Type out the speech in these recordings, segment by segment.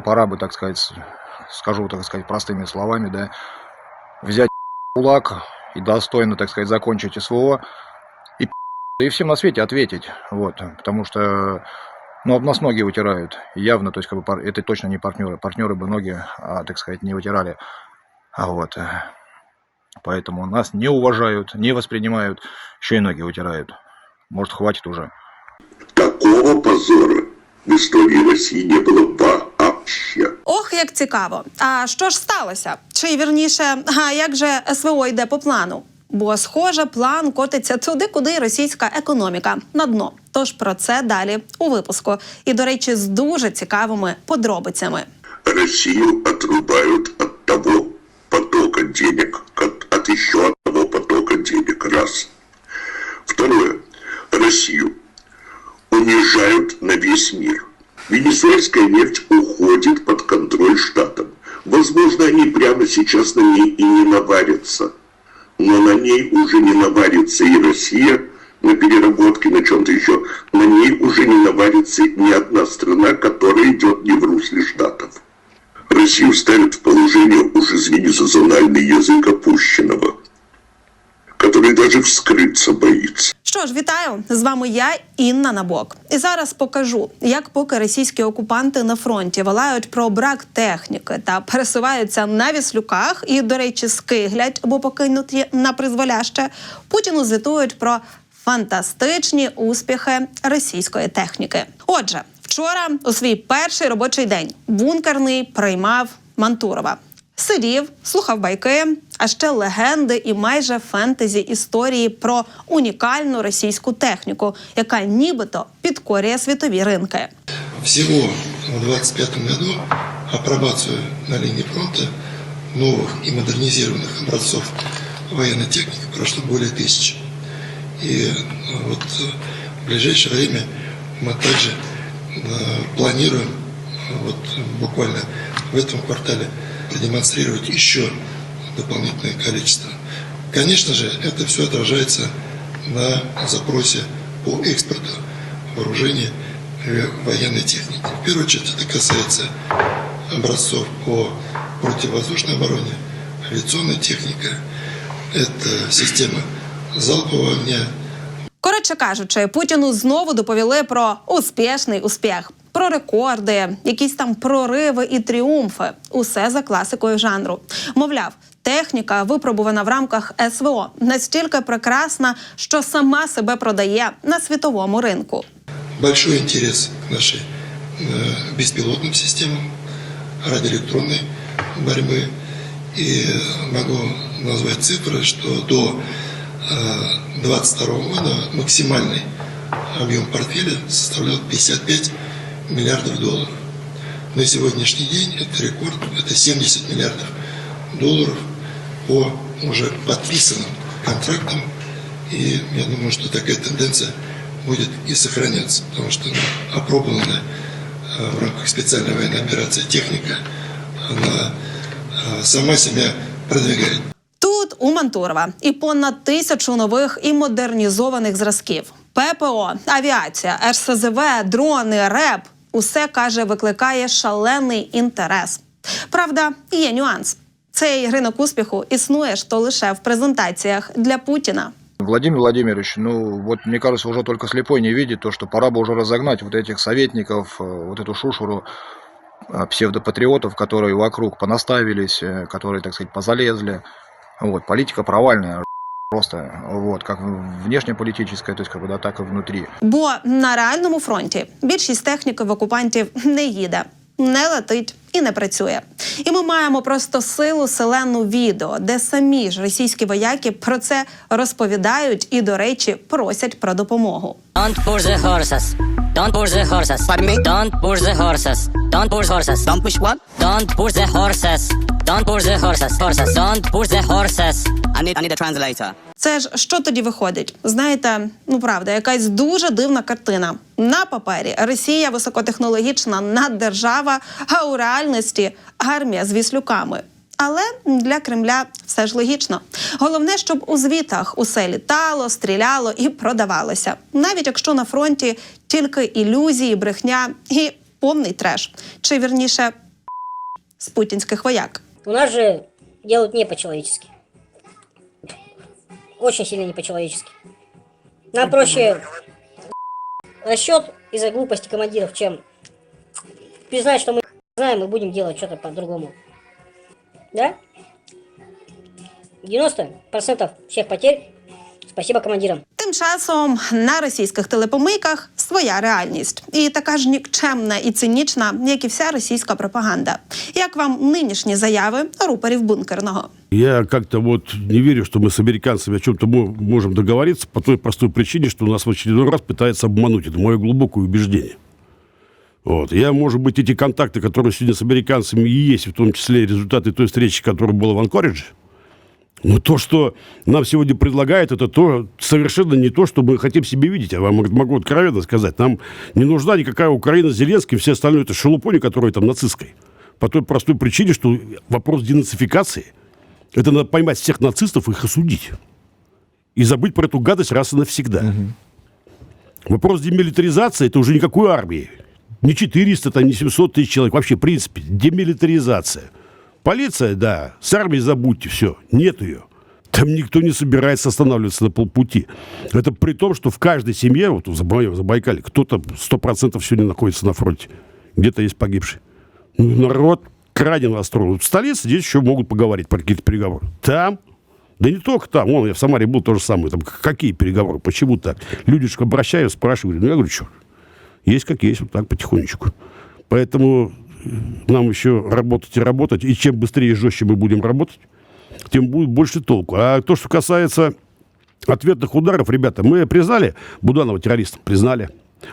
давно пора бы, так сказать, скажу, так сказать, простыми словами, да, взять кулак и достойно, так сказать, закончить СВО и, и всем на свете ответить, вот, потому что, ну, об нас ноги вытирают, явно, то есть, как бы, это точно не партнеры, партнеры бы ноги, а, так сказать, не вытирали, а вот, поэтому нас не уважают, не воспринимают, еще и ноги вытирают, может, хватит уже. Такого позора? В истории России не было вообще. Ох, як цікаво. А що ж сталося? Чи вірніше, а як же СВО йде по плану? Бо, схоже, план котиться туди, куди російська економіка на дно. Тож про це далі у випуску. І, до речі, з дуже цікавими подробицями. Россию отрубают от того потока денег, от еще одного потока денег. Раз. Второе. Россию унижают на весь мир. Венесуэльская нефть уходит под контроль штатов. Возможно, они прямо сейчас на ней и не наварятся. Но на ней уже не наварится и Россия на переработке, на чем-то еще. На ней уже не наварится ни одна страна, которая идет не в русле штатов. Россию ставят в положение, уж извини за язык опущенного, который даже вскрыться боится. Що ж, вітаю! З вами я, Інна Набок. І зараз покажу, як поки російські окупанти на фронті волають про брак техніки та пересуваються на віслюках і, до речі, скиглять, бо покинуті на призволяще, Путіну звітують про фантастичні успіхи російської техніки. Отже, вчора у свій перший робочий день бункерний приймав Мантурова Сидів, слухав байки, а ще легенди і майже фентезі історії про унікальну російську техніку, яка нібито підкорює світові ринки. Всего в 2025 году апробацию на линии фронта новых и модернизированных образцов военной техники прошло более тысячи. И э, вот э, в ближайшее время мы также э, планируем э, вот э, буквально в этом квартале продемонстрировать еще дополнительное количество. Конечно же, это все отражается на запросе по экспорту вооружения э, военной техники. В первую очередь это касается образцов по противовоздушной обороне, авиационная техника, это система залпового огня, Коротше кажучи, Путіну знову доповіли про успішний успіх, про рекорди, якісь там прориви і тріумфи. Усе за класикою жанру. Мовляв, техніка, випробувана в рамках СВО, настільки прекрасна, що сама себе продає на світовому ринку. большой интерес к нашей э, беспилотным системам, радиоэлектронной борьбы. И могу назвать цифры, что до 2022 года максимальный объем портфеля составлял 55 миллиардов долларов. На сегодняшний день это рекорд, это 70 миллиардов долларов по уже подписанным контрактам. И я думаю, что такая тенденция будет и сохраняться, потому что ну, опробованная э, в рамках специальной военной операции техника, она э, сама себя продвигает. Тут у Мантурова і понад тисячу нових і модернізованих зразків. ППО, авіація, РСЗВ, дрони, РЕП усе каже, викликає шалений інтерес. Правда, є нюанс. Цей ринок успіху існує ж то лише в презентаціях для Путіна. Владимир Владимирович, ну вот мне кажется, уже только слепой не видит то, что пора бы уже разогнать вот этих советников, э, вот эту шушуру э, псевдопатриотов, которые вокруг понаставились, э, которые, так сказать, позалезли. Вот, политика провальная Просто, вот, как внешнеполитическая, то есть как бы, да, так. Бо на реальному фронті більшість техніки в окупантів не їде, не летить і не працює. І ми маємо просто силу селену відео, де самі ж російські вояки про це розповідають і, до речі, просять про допомогу. Don't push the horses. Don't push the horses. Pardon me? Don't push the horses. Don't push horses. Don't push what? Don't push the horses. Don't push the horses. Horses. Don't push the horses. I need I need a translator. Це ж що тоді виходить? Знаєте, ну правда, якась дуже дивна картина. На папері Росія високотехнологічна наддержава, а у реальності армія з віслюками. Але для Кремля все ж логічно. Головне, щоб у звітах усе літало, стріляло і продавалося, навіть якщо на фронті тільки ілюзії, брехня і повний треш, чи вірніше з путінських вояк. У нас же делают не по-человечески. Очень сильно не по-человечески. Нам проще расчет из-за глупости командиров, чем признать, что мы знаем и будем делать что-то по-другому. Да? 90% всех потерь. Спасибо командирам. Тим часом на російських телепомийках своя реальність, і така ж нікчемна і цинічна, як і вся російська пропаганда. Як вам нинішні заяви рупорів бункерного? Я как-то вот не верю, что мы с американцами о чем-то мо- можем договориться по той простой причине, что нас в очередной раз пытаются обмануть. Это мое глубокое убеждение. Вот. Я, может быть, эти контакты, которые сегодня с американцами и есть, в том числе и результаты той встречи, которая была в Анкоридже, но то, что нам сегодня предлагают, это то совершенно не то, что мы хотим себе видеть. Я вам могу откровенно сказать. Нам не нужна никакая Украина с Зеленским, все остальное это шелупони, которые там нацистской. По той простой причине, что вопрос денацификации – это надо поймать всех нацистов и их осудить. И забыть про эту гадость раз и навсегда. Вопрос демилитаризации – это уже никакой армии. Не 400, там, не 700 тысяч человек. Вообще, в принципе, демилитаризация. Полиция, да, с армией забудьте, все, нет ее. Там никто не собирается останавливаться на полпути. Это при том, что в каждой семье, вот в Забай- в Забайкале, кто-то 100% сегодня находится на фронте. Где-то есть погибший. Ну, народ крайне настроен. В столице здесь еще могут поговорить про какие-то переговоры. Там, да не только там, вон, я в Самаре был то же самое. Там какие переговоры, почему так? Люди же обращаются, спрашивают. Ну, я говорю, что, есть как есть, вот так потихонечку. Поэтому нам еще работать и работать. И чем быстрее и жестче мы будем работать, тем будет больше толку. А то, что касается ответных ударов, ребята, мы признали Буданова террористом? Признали.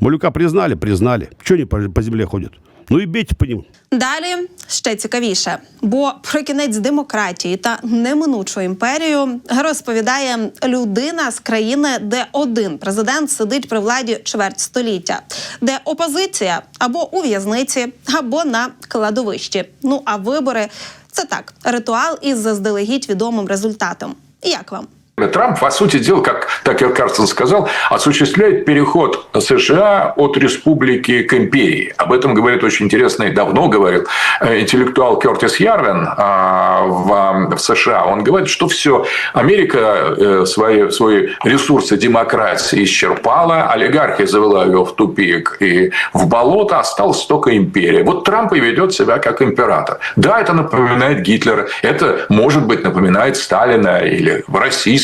Малюка признали? Признали. Чего они по, по земле ходят? Ну и бейте по ним. Далі ще цікавіше, бо про кінець демократії та неминучу імперію розповідає людина з країни, де один президент сидить при владі чверть століття, де опозиція або у в'язниці, або на кладовищі. Ну а вибори це так, ритуал із заздалегідь відомим результатом. Як вам? Трамп, по сути дела, как Такер Карлсон сказал, осуществляет переход США от республики к империи. Об этом говорит очень интересно и давно говорил э, интеллектуал Кертис Ярвин а, в, в США. Он говорит, что все, Америка э, свои, свои ресурсы демократии исчерпала, олигархия завела ее в тупик и в болото, осталась только империя. Вот Трамп и ведет себя как император. Да, это напоминает Гитлера, это, может быть, напоминает Сталина или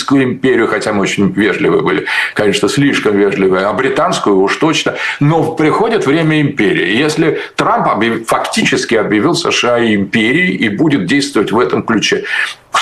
Российскую империю, хотя мы очень вежливы были, конечно, слишком вежливые, а британскую уж точно. Но приходит время империи. Если Трамп объяв- фактически объявил США империей и будет действовать в этом ключе,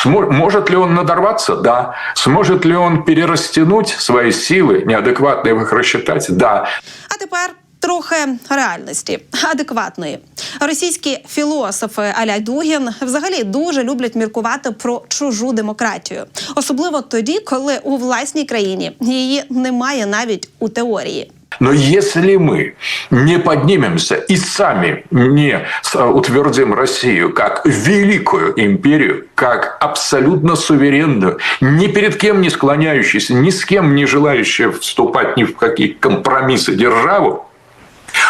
Может ли он надорваться? Да. Сможет ли он перерастянуть свои силы, неадекватно их рассчитать? Да. А тепер трохи реальності адекватної. Російські філософи Аля Дугін взагалі дуже люблять міркувати про чужу демократію, особливо тоді, коли у власній країні її немає навіть у теорії. Но если мы не поднимемся и сами не утвердим Россию как великую империю, как абсолютно суверенную, ни перед кем не склоняющуюся, ни с кем не желающую вступать ни в какие компромиссы державу,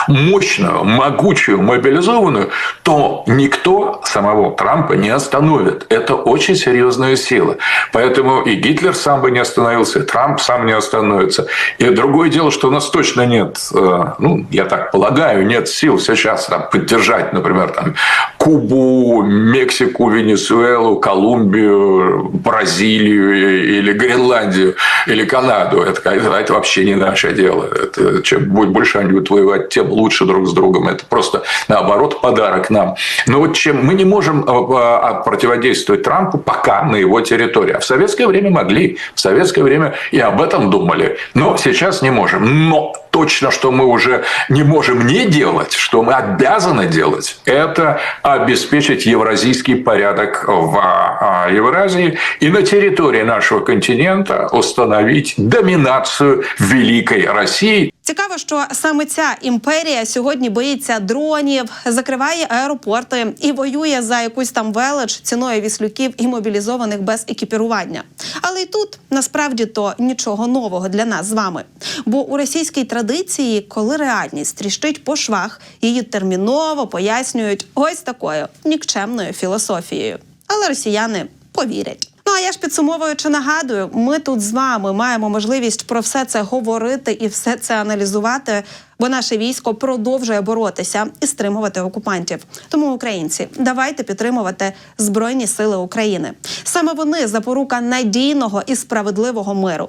мощную, могучую, мобилизованную, то никто самого Трампа не остановит. Это очень серьезная сила. Поэтому и Гитлер сам бы не остановился, и Трамп сам не остановится. И другое дело, что у нас точно нет, э, ну, я так полагаю, нет сил сейчас там, поддержать, например, там, Кубу, Мексику, Венесуэлу, Колумбию, Бразилию или Гренландию или Канаду. Это, это вообще не наше дело. Это, чем больше они будут воевать, тем лучше друг с другом. Это просто, наоборот, подарок нам. Но вот чем мы не можем э, э, противодействовать Трампу пока на его территории. А в советское время могли. В советское время и об этом думали. Но сейчас не можем. Но точно, что мы уже не можем не делать, что мы обязаны делать, это обеспечить евразийский порядок в а, Евразии и на территории нашего континента установить доминацию великой России. Цікаво, що саме ця імперія сьогодні боїться дронів, закриває аеропорти і воює за якусь там велич ціною віслюків і мобілізованих без екіпірування. Але й тут насправді то нічого нового для нас з вами. Бо у російській традиції, коли реальність тріщить по швах, її терміново пояснюють ось такою нікчемною філософією. Але росіяни повірять. Ну а я ж підсумовуючи нагадую, ми тут з вами маємо можливість про все це говорити і все це аналізувати, бо наше військо продовжує боротися і стримувати окупантів. Тому, українці, давайте підтримувати Збройні Сили України. Саме вони запорука надійного і справедливого миру.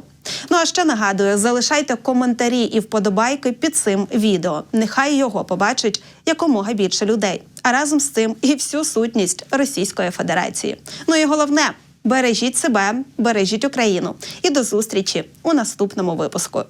Ну а ще нагадую, залишайте коментарі і вподобайки під цим відео. Нехай його побачить якомога більше людей. А разом з цим і всю сутність Російської Федерації. Ну і головне. Бережіть себе, бережіть Україну і до зустрічі у наступному випуску.